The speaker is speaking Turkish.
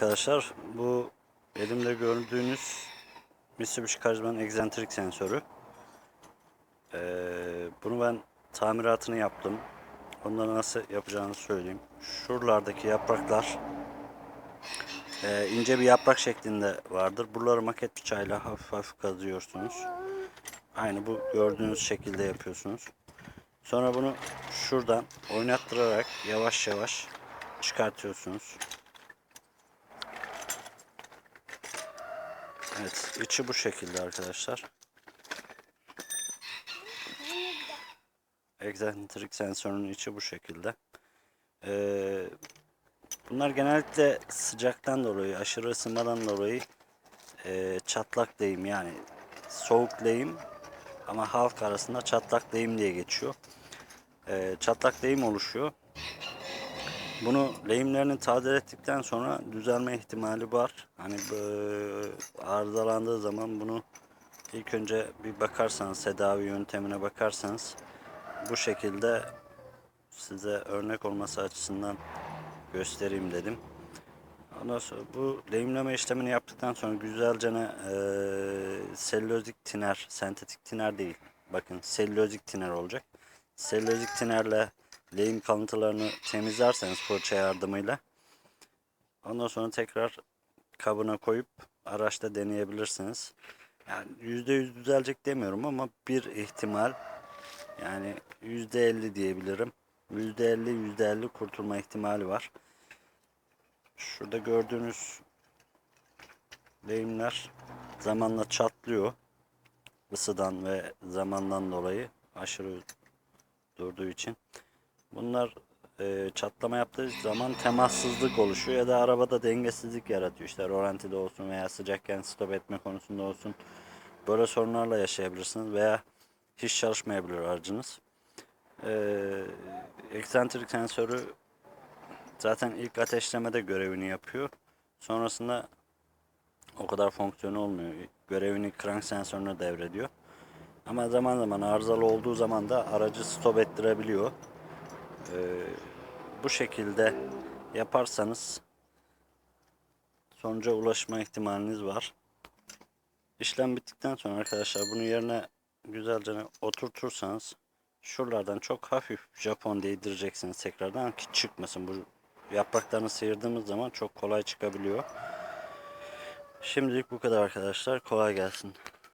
Arkadaşlar bu elimde gördüğünüz Mitsubishi Kajman egzantrik sensörü. Ee, bunu ben tamiratını yaptım. Onları nasıl yapacağını söyleyeyim. Şuralardaki yapraklar e, ince bir yaprak şeklinde vardır. Buraları maket bıçağıyla hafif hafif kazıyorsunuz. Aynı bu gördüğünüz şekilde yapıyorsunuz. Sonra bunu şuradan oynattırarak yavaş yavaş çıkartıyorsunuz. Evet, içi bu şekilde arkadaşlar. Egzantrik sensörünün içi bu şekilde. Ee, bunlar genellikle sıcaktan dolayı, aşırı ısınmadan dolayı e, çatlak deyim yani soğuk deyim ama halk arasında çatlak deyim diye geçiyor. Ee, çatlak deyim oluşuyor. Bunu lehimlerini tadil ettikten sonra düzelme ihtimali var. Hani bu arızalandığı zaman bunu ilk önce bir bakarsanız tedavi yöntemine bakarsanız bu şekilde size örnek olması açısından göstereyim dedim. Ondan sonra bu lehimleme işlemini yaptıktan sonra güzelce ne selülozik tiner, sentetik tiner değil. Bakın selülozik tiner olacak. Selülozik tinerle lehim kalıntılarını temizlerseniz fırça yardımıyla ondan sonra tekrar kabına koyup araçta deneyebilirsiniz. Yani %100 düzelecek demiyorum ama bir ihtimal yani %50 diyebilirim. %50 %50 kurtulma ihtimali var. Şurada gördüğünüz lehimler zamanla çatlıyor. Isıdan ve zamandan dolayı aşırı durduğu için. Bunlar e, çatlama yaptığı zaman temassızlık oluşuyor ya da arabada dengesizlik yaratıyor. İşte rolantide olsun veya sıcakken stop etme konusunda olsun. Böyle sorunlarla yaşayabilirsiniz veya hiç çalışmayabilir aracınız. E, eksantrik sensörü zaten ilk ateşlemede görevini yapıyor. Sonrasında o kadar fonksiyonu olmuyor. Görevini crank sensörüne devrediyor. Ama zaman zaman arızalı olduğu zaman da aracı stop ettirebiliyor. Ee, bu şekilde yaparsanız sonuca ulaşma ihtimaliniz var. İşlem bittikten sonra arkadaşlar bunu yerine güzelce oturtursanız şuralardan çok hafif Japon değdireceksiniz tekrardan ki çıkmasın. Bu yapraklarını sıyırdığımız zaman çok kolay çıkabiliyor. Şimdilik bu kadar arkadaşlar. Kolay gelsin.